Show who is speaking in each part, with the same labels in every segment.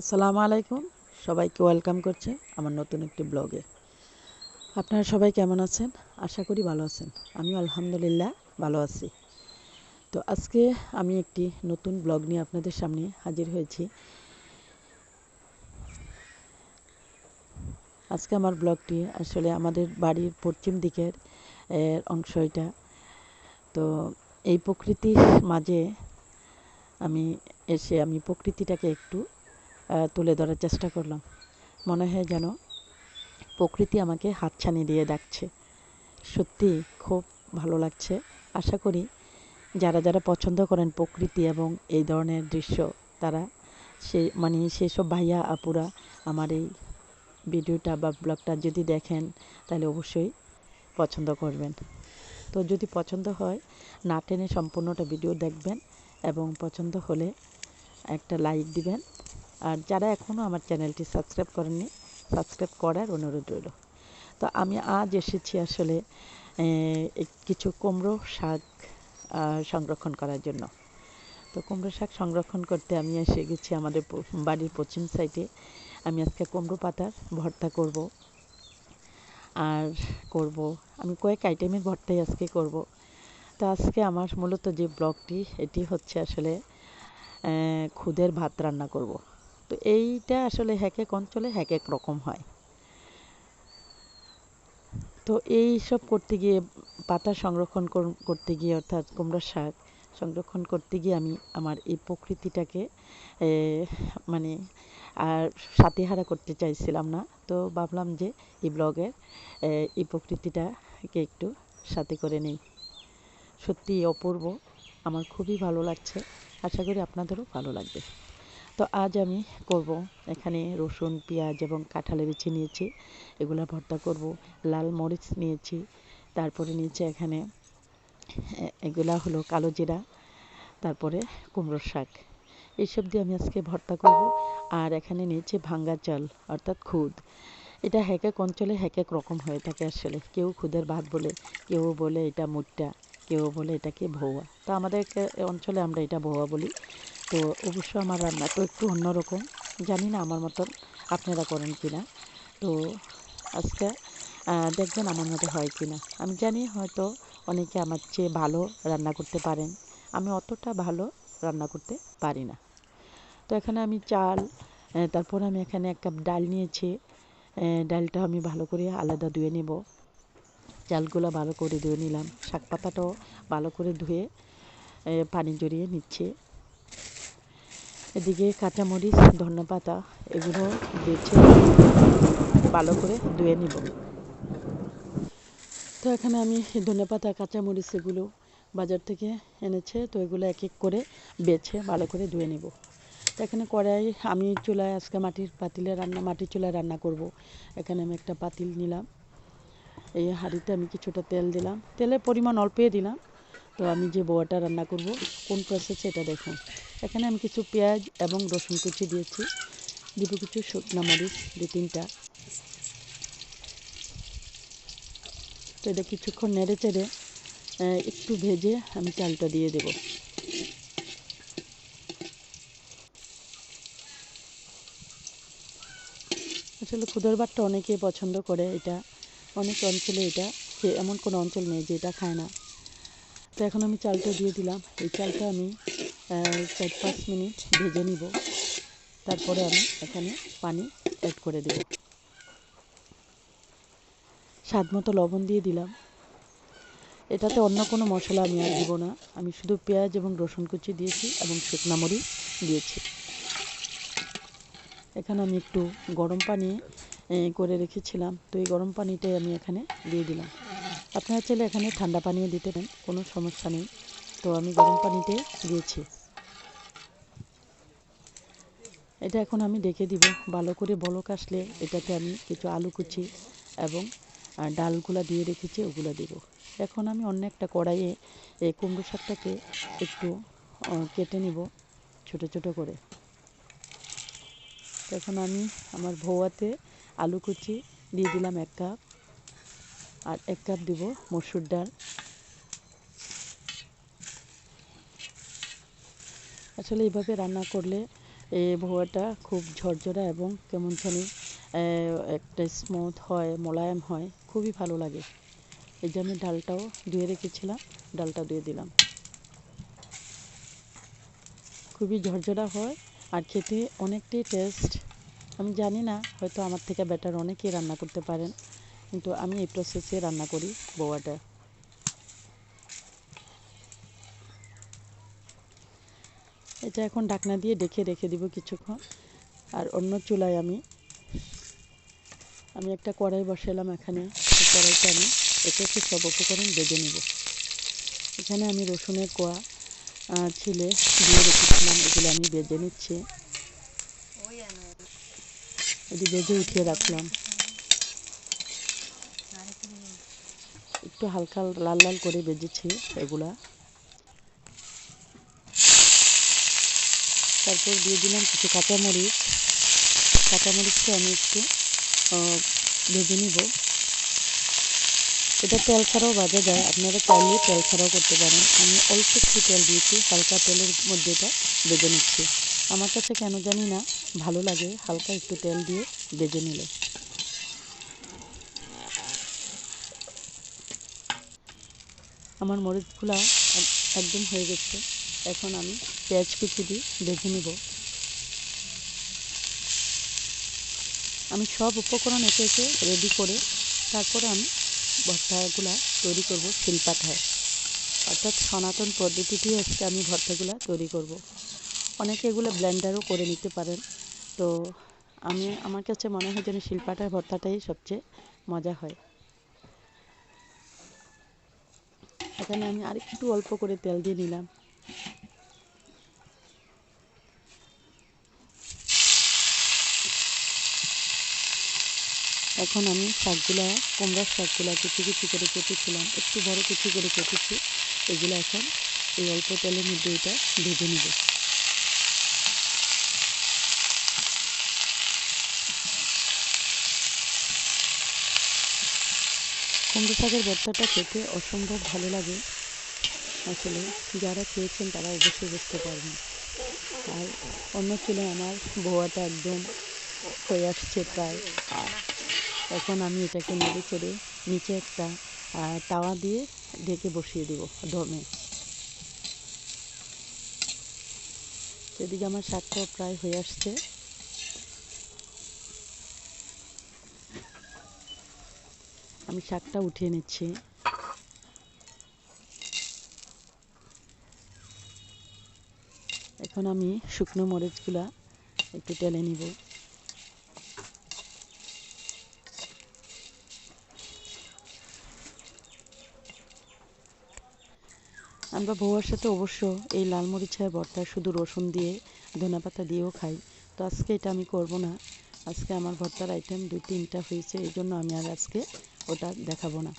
Speaker 1: আসসালামু আলাইকুম। সবাইকে ওয়েলকাম করছে আমার নতুন একটি ব্লগে। আপনারা সবাই কেমন আছেন? আশা করি ভালো আছেন। আমি আলহামদুলিল্লাহ ভালো আছি। তো আজকে আমি একটি নতুন ব্লগ নিয়ে আপনাদের সামনে হাজির হয়েছি। আজকে আমার ব্লগটি আসলে আমাদের বাড়ির পশ্চিম দিকের, এর অংশ এটা। তো এই প্রকৃতির মাঝে আমি এসে আমি প্রকৃতিটাকে একটু তুলে ধরার চেষ্টা করলাম। মনে হয় যেন প্রকৃতি আমাকে হাতছানি দিয়ে ডাকছে। সত্যি খুব ভালো লাগছে। আশা করি যারা যারা পছন্দ করেন প্রকৃতি এবং এই ধরনের দৃশ্য, তারা সে মানে সেসব ভাইয়া আপুরা আমার এই ভিডিওটা বা ব্লগটা যদি দেখেন, তাহলে অবশ্যই পছন্দ করবেন। তো যদি পছন্দ হয়, না টেনে সম্পূর্ণটা ভিডিও দেখবেন এবং পছন্দ হলে একটা লাইক দিবেন। আর যারা এখনও আমার চ্যানেলটি সাবস্ক্রাইব করেননি, সাবস্ক্রাইব করার অনুরোধ রইল। তো আমি আজ এসেছি আসলে কিছু কুমড়ো শাক সংরক্ষণ করার জন্য। তো কুমড়ো শাক সংরক্ষণ করতে আমি এসে গেছি আমাদের বাড়ির পশ্চিম সাইডে। আমি আজকে কুমড়ো পাতার ভর্তা করব আর করব, আমি কয়েক আইটেমের ভর্তাই আজকে করব। তো আজকে আমার মূলত যে ব্লগটি, এটি হচ্ছে আসলে খুদের ভাত রান্না করব। তো এইটা আসলে এক এক অঞ্চলে এক এক রকম হয়। তো এই সব করতে গিয়ে পাতা সংরক্ষণ কর- করতে গিয়ে অর্থাৎ কুমড়োর শাক সংরক্ষণ করতে গিয়ে আমি আমার এই প্রকৃতিটাকে মানে আর সাথেহারা করতে চাইছিলাম না। তো ভাবলাম যে এই ব্লগের এই প্রকৃতিটাকে একটু সাথে করে নেই। সত্যি অপূর্ব। আমার খুবই ভালো লাগছে। আশা করি আপনাদেরও ভালো লাগবে। তো আজ আমি করব এখানে রসুন, পেঁয়াজ এবং কাঁঠালে বিচি নিয়েছি। এগুলো ভর্তা করব, লাল মরিচ নিয়েছি, তারপরে নিয়েছি এখানে এগুলা হলো কালো জিরা, তারপরে কুমড়োর শাক। এইসব দিয়ে আমি আজকে ভর্তা করব। আর এখানে নিয়েছি ভাঙ্গা চাল, অর্থাৎ খুদ। এটা এক এক অঞ্চলে এক এক রকম হয়ে থাকে আসলে। কেউ খুদের ভাত বলে, কেউ বলে এটা মুট্টা, কেউ বলে এটাকে ভৌয়া। তো আমাদের অঞ্চলে আমরা এটা ভৌয়া বলি। তো অবশ্য আমার রান্না তো একটু অন্যরকম। জানি না আমার মতন আপনারা করেন কি না তো আজকে দেখবেন আমার মতো হয় কি না আমি জানি হয়তো অনেকে আমার চেয়ে ভালো রান্না করতে পারেন। আমি অতটা ভালো রান্না করতে পারি না। তো এখানে আমি চাল তারপর আমি এখানে এক কাপ ডাল নিয়েছি। ডালটা আমি ভালো করে আলাদা ধুয়ে নেব। চালগুলো ভালো করে ধুয়ে নিলাম। শাক পাতাটাও ভালো করে ধুয়ে পানি জড়িয়ে নিচ্ছি। এদিকে কাঁচামরিচ ধনে পাতা এগুলো বেছে ভালো করে ধুয়ে নিব। তো এখানে আমি ধনেপাতা, কাঁচামরিচ এগুলো বাজার থেকে এনেছে, তো এগুলো এক এক করে বেছে ভালো করে ধুয়ে নেব। এখানে কড়াই, আমি চুলায় আজকে মাটির পাতিলে রান্না, মাটির চুলায় রান্না করব। এখানে আমি একটা পাতিল নিলাম। এই হাঁড়িতে আমি কিছুটা তেল দিলাম। তেলের পরিমাণ অল্পই দিলাম। তো আমি যে বোয়াটা রান্না করব, কোন প্রসেসে এটা দেখুন এখানে আমি কিছু পেঁয়াজ এবং রসুন কুচি দিয়েছি। দিব কিছু শুকনো মরিচ দু তিনটা। তো এটা কিছুক্ষণ নেড়ে চেড়ে একটু ভেজে আমি চালটা দিয়ে দেব। আসলে খুদর ভাতটা অনেকেই পছন্দ করে এটা। অনেক অঞ্চলে এটা এমন কোনো অঞ্চল নেই যে এটা খায় না। তো এখন আমি চালটা দিয়ে দিলাম। এই চালটা আমি চার পাঁচ মিনিট ভেজে নিব। তারপরে আমি এখানে পানি অ্যাড করে দেব। স্বাদ মতো লবণ দিয়ে দিলাম। এটাতে অন্য কোনো মশলা আমি আর দিব না। আমি শুধু পেঁয়াজ এবং রসুন কুচি দিয়েছি এবং শুকনা মরিচ দিয়েছি। এখানে আমি একটু গরম পানি করে রেখেছিলাম। তো এই গরম পানিটাই আমি এখানে দিয়ে দিলাম। আপনারা চাইলে এখানে ঠান্ডা পানিও দিতে পারেন, কোনো সমস্যা নেই। তো আমি গরম পানিতে দিয়েছি। এটা এখন আমি ডেকে দিব। ভালো করে বলক আসলে এটাতে আমি কিছু আলু কুচি এবং ডালগুলা দিয়ে রেখেছি, ওগুলো দিব। এখন আমি অন্য একটা কড়াইয়ে এই কুমড়ো শাকটাকে একটু কেটে নিব ছোট ছোট করে। এখন আমি আমার ভৌয়াতে আলু কুচি দিয়ে দিলাম এক কাপ। আর এক কাপ দিব মসুর ডাল। আসলে এইভাবে রান্না করলে এই ভোয়াটা খুব ঝরঝরা এবং কেমন জানি একটা স্মুথ হয়, মোলায়েম হয়, খুবই ভালো লাগে। এই যে আমি ডালটাও ধুয়ে রেখেছিলাম, ডালটা দিয়ে দিলাম। খুবই ঝরঝরা হয় আর খেতে অনেকটাই টেস্ট আমি জানি না, হয়তো আমার থেকে বেটার অনেকেই রান্না করতে পারেন। কিন্তু আমি এই প্রসেসে রান্না করি বোয়াটা এটা এখন ডাকনা দিয়ে ডেকে রেখে দিব কিছুক্ষণ। আর অন্য চুলায় আমি আমি একটা কড়াই বসালাম এখানে। এই কড়াইতে আমি একে একে সব উপকরণ বেজে নেব। এখানে আমি রসুনের কোয়া ছিলে দিয়ে রেখেছিলাম, এগুলো আমি বেজে নিচ্ছি। এটি বেজে উঠিয়ে রাখলাম। একটু হালকা লাল লাল করে বেজেছি এগুলা। তারপর দিয়ে দিলাম কিছু কাঁচামরিচ। কাঁচামরিচটা আমি একটু ভেজে নিব। এটা তেল ছাড়াও ভাজা যায়। আপনারা চাইলে তেল ছাড়াও করতে পারেন। আমি অল্প একটু তেল দিয়েছি, হালকা তেলের মধ্যে এটা ভেজে নিচ্ছি। আমার কাছে কেন জানি না, ভালো লাগে হালকা একটু তেল দিয়ে ভেজে নিলে। আমার মরিচগুলা এক- একদম হয়ে গেছে। এখন আমি পেঁয়াজ কুচি দিয়ে ভেজে নিব। আমি সব উপকরণ একে একে রেডি করে তারপরে আমি ভর্তাগুলা তৈরি করব শিলপাঠায় অর্থাৎ সনাতন পদ্ধতিতেই আজকে আমি ভর্তাগুলা তৈরি করব। অনেকে এগুলো ব্লেন্ডারও করে নিতে পারেন। তো আমি, আমার কাছে মনে হয় যেন শিলপাটার ভর্তাটাই সবচেয়ে মজা হয়। এখানে আমি আর একটু অল্প করে তেল দিয়ে নিলাম। এখন আমি শাকগুলা কুমড়ার শাকগুলা কিছু কিছু করে কেটেছিলাম, একটু বড় কুচি করে কেটেছি। এগুলো এখন এই অল্প তেলের মধ্যে এটা ভেজে নেব। কুমড়ো শাকের ভর্তাটা খেতে অসম্ভব ভালো লাগে। আসলে যারা খেয়েছেন তারা অবশ্যই বুঝতে পারবেন। আর অন্য ছিল আমার ভোয়াটা একদম হয়ে আসছে প্রায়। এখন আমি এটাকে নেড়ে চেড়ে নিচে একটা তাওয়া দিয়ে ঢেকে বসিয়ে দেব দমে এদিকে আমার শাকটাও প্রায় হয়ে আসছে। আমি শাকটা উঠিয়ে নিচ্ছি। এখন আমি শুকনো মরিচগুলা একটু টেলে নিব। আমরা বউয়ার সাথে অবশ্য এই লাল মরিচের ভর্তা, শুধু রসুন দিয়ে ধনেপাতা দিয়েও খাই। তো আজকে এটা আমি করব না। আজকে আমার ভর্তার আইটেম দুই তিনটা হয়েছে, এই জন্য আমি আর আজকে ওটা দেখাবো না।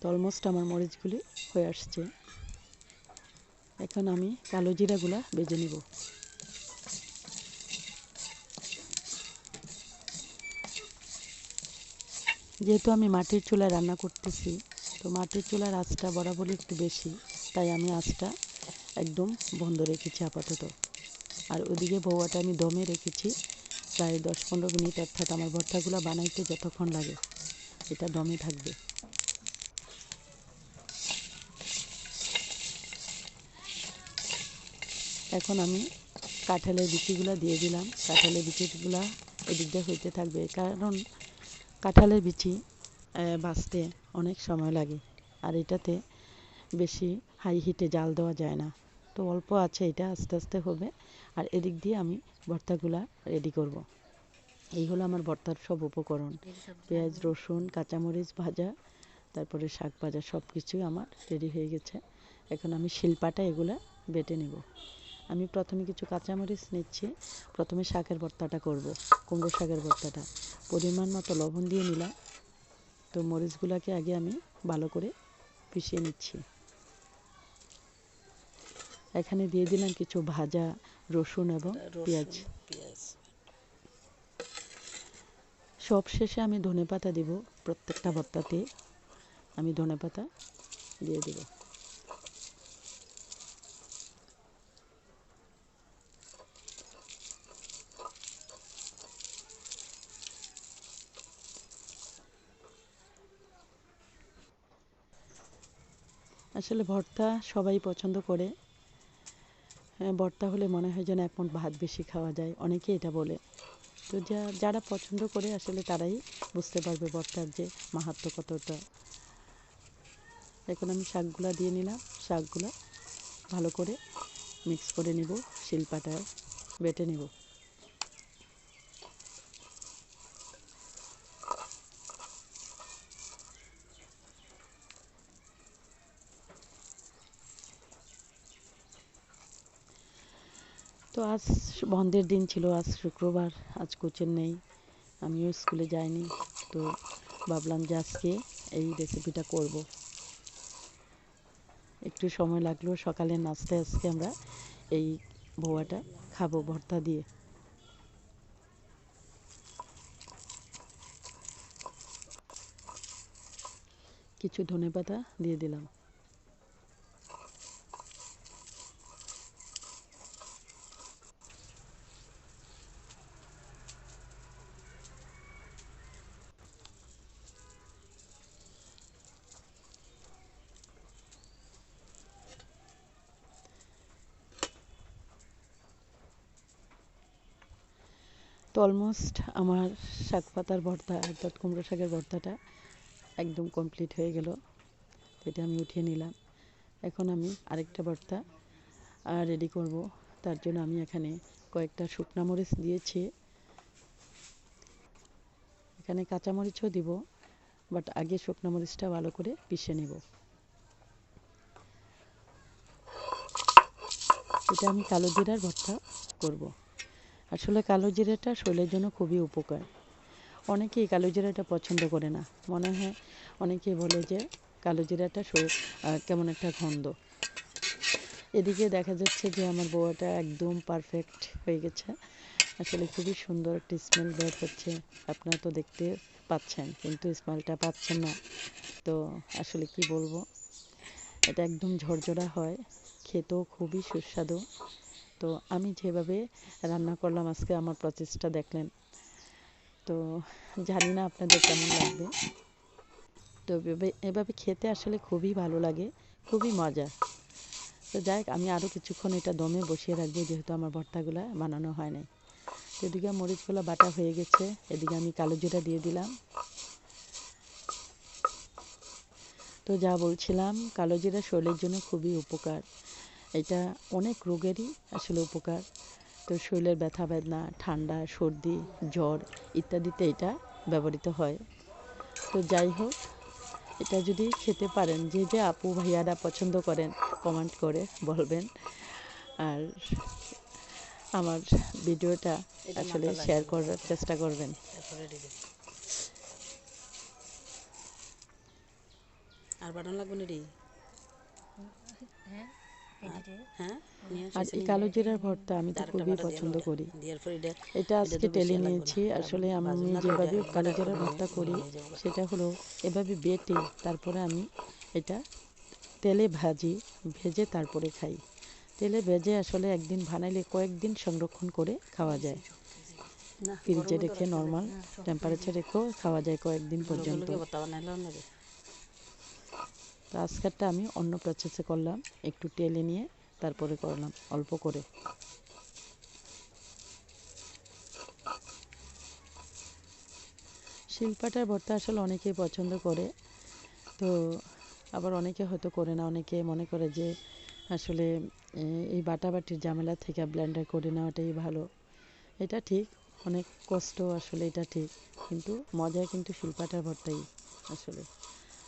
Speaker 1: তো অলমোস্ট আমার মরিচগুলি হয়ে আসছে। এখন আমি কালো জিরাগুলা বেজে নিব। যেহেতু আমি মাটির চুলায় রান্না করতেছি, তো মাটির চুলার আঁচটা বরাবরই একটু বেশি, তাই আমি আঁচটা একদম বন্ধ রেখেছি আপাতত। আর ওদিকে বৌয়াটা আমি দমে রেখেছি। প্রায় দশ পনেরো মিনিট অর্থাৎ আমার ভর্তাগুলো বানাইতে যতক্ষণ লাগে, এটা দমে থাকবে। এখন আমি কাঁঠালের বিচিগুলো দিয়ে দিলাম। কাঁঠালের বিচিগুলো এদিক দিয়ে হইতে থাকবে, কারণ কাঁঠালের বিচি বাঁচতে অনেক সময় লাগে, আর এটাতে বেশি হাই হিটে জাল দেওয়া যায় না। তো অল্প আছে এটা আস্তে আস্তে হবে। আর এদিক দিয়ে আমি ভর্তাগুলা রেডি করব। এই হলো আমার ভর্তার সব উপকরণ। পেঁয়াজ রসুন কাঁচামরিচ ভাজা তারপরে শাক ভাজা সব কিছুই আমার রেডি হয়ে গেছে। এখন আমি শিলপাটা এগুলা বেটে নেব। আমি প্রথমে কিছু কাঁচামরিচ নিচ্ছি। প্রথমে শাকের ভর্তাটা করব কুমড়ো শাকের ভর্তাটা। পরিমাণ মতো লবণ দিয়ে নিলাম। তো মরিচগুলোকে আগে আমি ভালো করে পিষিয়ে নিচ্ছি। এখানে দিয়ে দিলাম কিছু ভাজা রসুন এবং পেঁয়াজ। সব শেষে আমি ধনে পাতা দেব প্রত্যেকটা ভর্তাতে। আমি ধনে পাতা দিয়ে দেব। আসলে ভর্তা সবাই পছন্দ করে। ভর্তা হলে মনে হয় যেন এক মুঠ ভাত বেশি খাওয়া যায়। অনেকে এটা বলে। তো যা, যারা পছন্দ করে আসলে তারাই বুঝতে পারবে ভর্তার যে মাহাত্ম কতটা। এখন আমি শাকগুলা দিয়ে নিলাম। শাকগুলা ভালো করে মিক্স করে নিব, শিল্পাটা বেটে নিব। আজ বন্ধের দিন ছিল, আজ শুক্রবার, আজ কোচিং নেই। আমিও স্কুলে যাইনি, তো ভাবলাম যে আজকে এই রেসিপিটা করব। একটু সময় লাগল সকালে নাস্তায় আজকে আমরা এই ভোয়াটা খাব ভর্তা দিয়ে। কিছু ধনেপাতা দিয়ে দিলাম। তো অলমোস্ট আমার শাক পাতার ভর্তা অর্থাৎ কুমড়ো শাকের ভর্তাটা একদম কমপ্লিট হয়ে গেল। এটা আমি উঠিয়ে নিলাম। এখন আমি আরেকটা ভর্তা রেডি করব। তার জন্য আমি এখানে কয়েকটা শুকনা মরিচ দিয়েছি। এখানে কাঁচামরিচও দিব বাট আগে শুকনো মরিচটা ভালো করে পিষে নেব। এটা আমি কালো জিরার ভর্তা করব। আসলে কালো জিরাটা শরীরের জন্য খুবই উপকার। অনেকেই কালো জিরাটা পছন্দ করে না। মনে হয় অনেকেই বলে যে কালো জিরাটা কেমন একটা গন্ধ। এদিকে দেখা যাচ্ছে যে আমার বউটা একদম পারফেক্ট হয়ে গেছে। আসলে খুবই সুন্দর একটি স্মেল বের হচ্ছে। আপনারা তো দেখতে পাচ্ছেন, কিন্তু স্মেলটা পাচ্ছেন না। তো আসলে কি বলব? এটা একদম ঝরঝরা হয়। খেতেও খুবই সুস্বাদু। তো আমি যেভাবে রান্না করলাম আজকে আমার প্রচেষ্টা দেখলেন। তো জানি না আপনাদের কেমন লাগবে। তো এভাবে খেতে আসলে খুবই ভালো লাগে, খুবই মজা। তো যাই হোক, আমি আরও কিছুক্ষণ এটা দমে বসিয়ে রাখব, যেহেতু আমার ভর্তাগুলো বানানো হয় নাই। তো এদিকে মরিচগুলো বাটা হয়ে গেছে, এদিকে আমি কালো জিরা দিয়ে দিলাম। তো যা বলছিলাম, কালো জিরা শরীরের জন্য খুবই উপকার। এটা অনেক রোগেরই আসলে উপকার। তো শরীরের ব্যথা বেদনা ঠান্ডা সর্দি জ্বর ইত্যাদিতে এটা ব্যবহৃত হয়। তো যাই হোক এটা যদি খেতে পারেন যে যে আপু ভাইয়ারা পছন্দ করেন কমেন্ট করে বলবেন। আর আমার ভিডিওটা আসলে শেয়ার করার চেষ্টা করবেন।
Speaker 2: আর বানানো লাগবে না রে? হ্যাঁ?
Speaker 1: আর এই কালো জিরার ভর্তা আমি তো খুবই পছন্দ করি। এটা আজকে টেলে নিয়েছি। আসলে আমি যেভাবে কালো জিরার ভর্তা করি সেটা হলো এভাবে বেটে তারপরে আমি এটা তেলে ভাজি ভেজে তারপরে খাই। তেলে ভেজে আসলে একদিন বানাইলে কয়েকদিন সংরক্ষণ করে খাওয়া যায়। ফ্রিজে রেখে নর্মাল টেম্পারেচার রেখেও খাওয়া যায় কয়েকদিন পর্যন্ত। তো আমি অন্য প্রসেসে করলাম, একটু টেলে নিয়ে তারপরে করলাম, অল্প করে। শিলপাটার ভর্তা আসলে অনেকেই পছন্দ করে, তো আবার অনেকে হয়তো করে না, অনেকে মনে করে যে আসলে এই বাটাবাটির ঝামেলা থেকে ব্লেন্ডার করে নেওয়াটাই ভালো। এটা ঠিক, অনেক কষ্ট আসলে এটা ঠিক, কিন্তু মজা কিন্তু শিলপাটার ভর্তাই আসলে।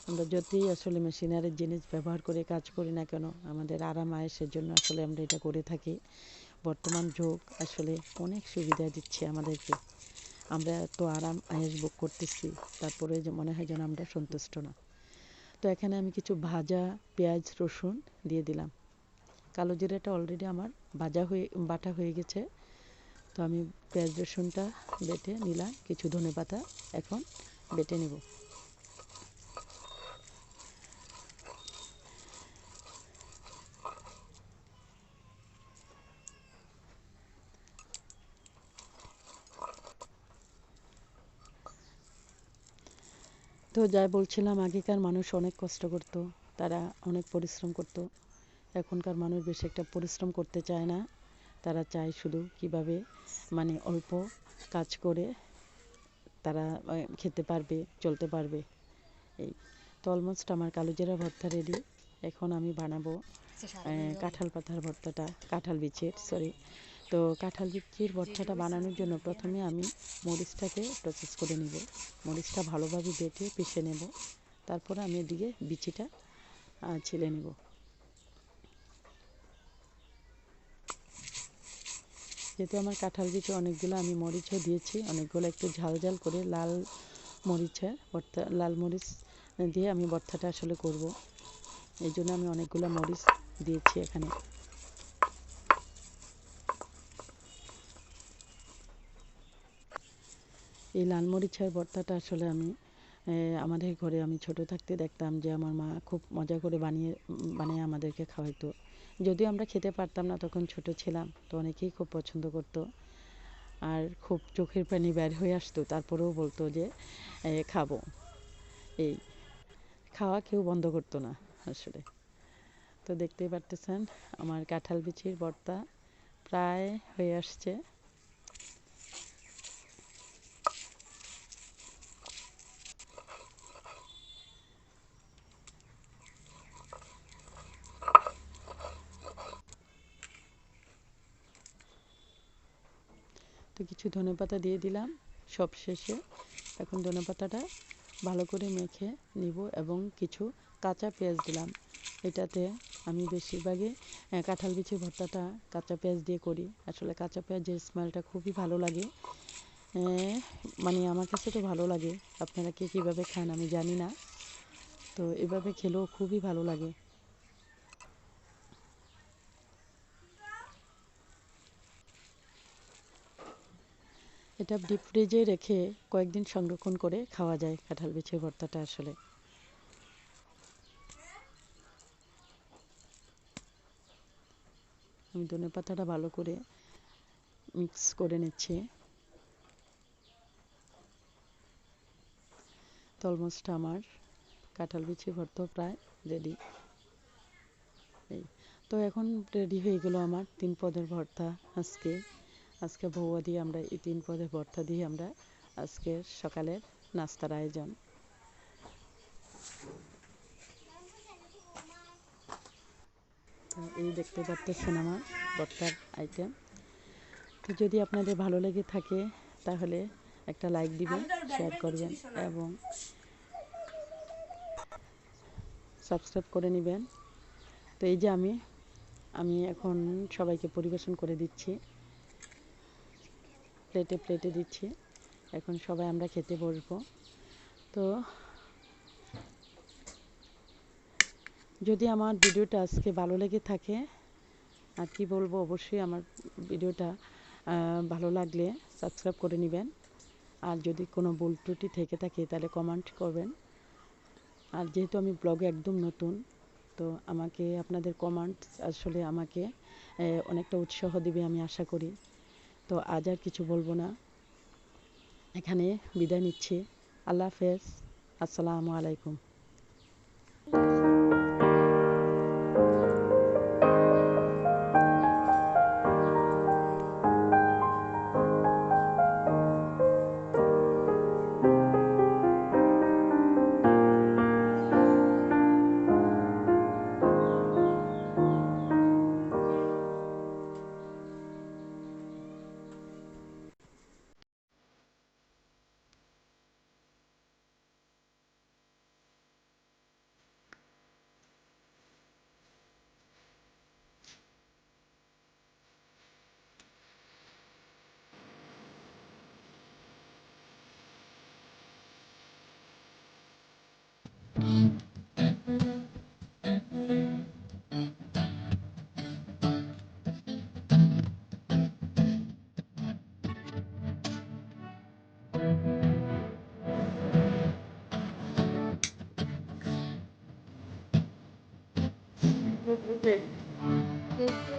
Speaker 1: আমরা যতই আসলে মেশিনারির জিনিস ব্যবহার করে কাজ করি না কেন, আমাদের আরাম আয়েসের জন্য আসলে আমরা এটা করে থাকি। বর্তমান যুগ আসলে অনেক সুবিধা দিচ্ছে আমাদেরকে। আমরা তো আরাম আয়েস ভোগ করতেছি, তারপরে যে মনে হয় যেন আমরা সন্তুষ্ট না। তো এখানে আমি কিছু ভাজা পেঁয়াজ রসুন দিয়ে দিলাম। কালো জিরাটা অলরেডি আমার ভাজা হয়ে, বাটা হয়ে গেছে। তো আমি পেঁয়াজ রসুনটা বেটে নিলাম, কিছু ধনে পাতা এখন বেটে নেব। তো যাই বলছিলাম আগেকার মানুষ অনেক কষ্ট করতো তারা অনেক পরিশ্রম করতো। এখনকার মানুষ বেশি একটা পরিশ্রম করতে চায় না তারা চায় শুধু কীভাবে মানে অল্প কাজ করে তারা খেতে পারবে চলতে পারবে। এই তো অলমোস্ট আমার কালো জিরা ভর্তা রেডি এখন আমি বানাবো কাঁঠাল পাতার ভর্তাটা কাঁঠাল বিচির সরি তো কাঁঠাল বিচির ভর্তাটা বানানোর জন্য প্রথমে আমি মরিচটাকে প্রসেস করে নিব। মরিচটা ভালোভাবে বেটে পিষে নেব। তারপরে আমি এদিকে বিচিটা ছিলে নেব। যেহেতু আমার কাঁঠাল বিচি অনেকগুলো আমি মরিচও দিয়েছি, অনেকগুলো একটু ঝাল ঝাল করে লাল মরিচের ভর্তা লাল মরিচ দিয়ে আমি ভর্তাটা আসলে করব। এই জন্য আমি অনেকগুলো মরিচ দিয়েছি এখানে। এই লাল মরিচের ভর্তাটা আসলে আমি আমাদের ঘরে আমি ছোট থাকতে দেখতাম যে আমার মা খুব মজা করে বানিয়ে বানিয়ে আমাদেরকে খাওয়াইতো। যদিও আমরা খেতে পারতাম না, তখন ছোট ছিলাম, তো অনেকেই খুব পছন্দ করতো। আর খুব চোখের পানি বের হয়ে আসতো, তারপরেও বলতো যে খাব। এই, খাওয়া কেউ বন্ধ করতো না আসলে। তো দেখতেই পারতেছেন, আমার কাঁঠাল বিচির ভর্তা প্রায় হয়ে আসছে। তো কিছু ধনেপাতা দিয়ে দিলাম, সব শেষে। এখন ধনেপাতাটা ভালো করে মেখে নিব এবং কিছু কাঁচা পেঁয়াজ দিলাম। এটাতে আমি বেশিরভাগই কাঁঠাল বিচি ভর্তাটা কাঁচা পেঁয়াজ দিয়ে করি। আসলে কাঁচা পেঁয়াজের স্মেলটা খুবই ভালো লাগে। মানে আমার কাছে তো ভালো লাগে। আপনারা কে কীভাবে খান আমি জানি না। তো এভাবে খেলেও খুবই ভালো লাগে। এটা ডিপ ফ্রিজে রেখে কয়েকদিন সংরক্ষণ করে খাওয়া যায় কাঁঠাল বিচি ভর্তাটা আসলে। আমি ধনে পাতাটা ভালো করে মিক্স করে নিচ্ছি। তো অলমোস্ট আমার, কাঁঠাল বিচি ভর্তা প্রায় রেডি তো এখন রেডি হয়ে গেল আমার তিন পদের ভর্তা আজকে। আজকে বৌয়া দিয়ে আমরা এই তিন পদের ভর্তা দিয়ে আমরা আজকে সকালের নাস্তার আয়োজন। এই দেখতে পাচ্ছেন আমার ভর্তার আইটেম তো যদি আপনাদের ভালো লেগে থাকে, তাহলে একটা লাইক দিবেন শেয়ার করবেন এবং সাবস্ক্রাইব করে নেবেন। তো এই যে আমি আমি এখন সবাইকে পরিবেশন করে দিচ্ছি। প্লেটে প্লেটে দিচ্ছি। এখন সবাই আমরা খেতে বসবো। তো যদি আমার ভিডিওটা আজকে ভালো লেগে থাকে, আর কি বলব, অবশ্যই আমার ভিডিওটা ভালো লাগলে সাবস্ক্রাইব করে নেবেন। আর যদি কোনো ভুল ত্রুটি থেকে থাকে, তাহলে কমেন্ট করবেন। আর যেহেতু আমি ব্লগে একদম নতুন, তো আমাকে, আপনাদের কমেন্ট আসলে আমাকে অনেকটা উৎসাহ দিবে আমি আশা করি। তো আজ আর কিছু বলব না। এখানে বিদায় নিচ্ছি। আল্লাহ হাফেজ। আসসালামু আলাইকুম।
Speaker 3: Mm-hmm.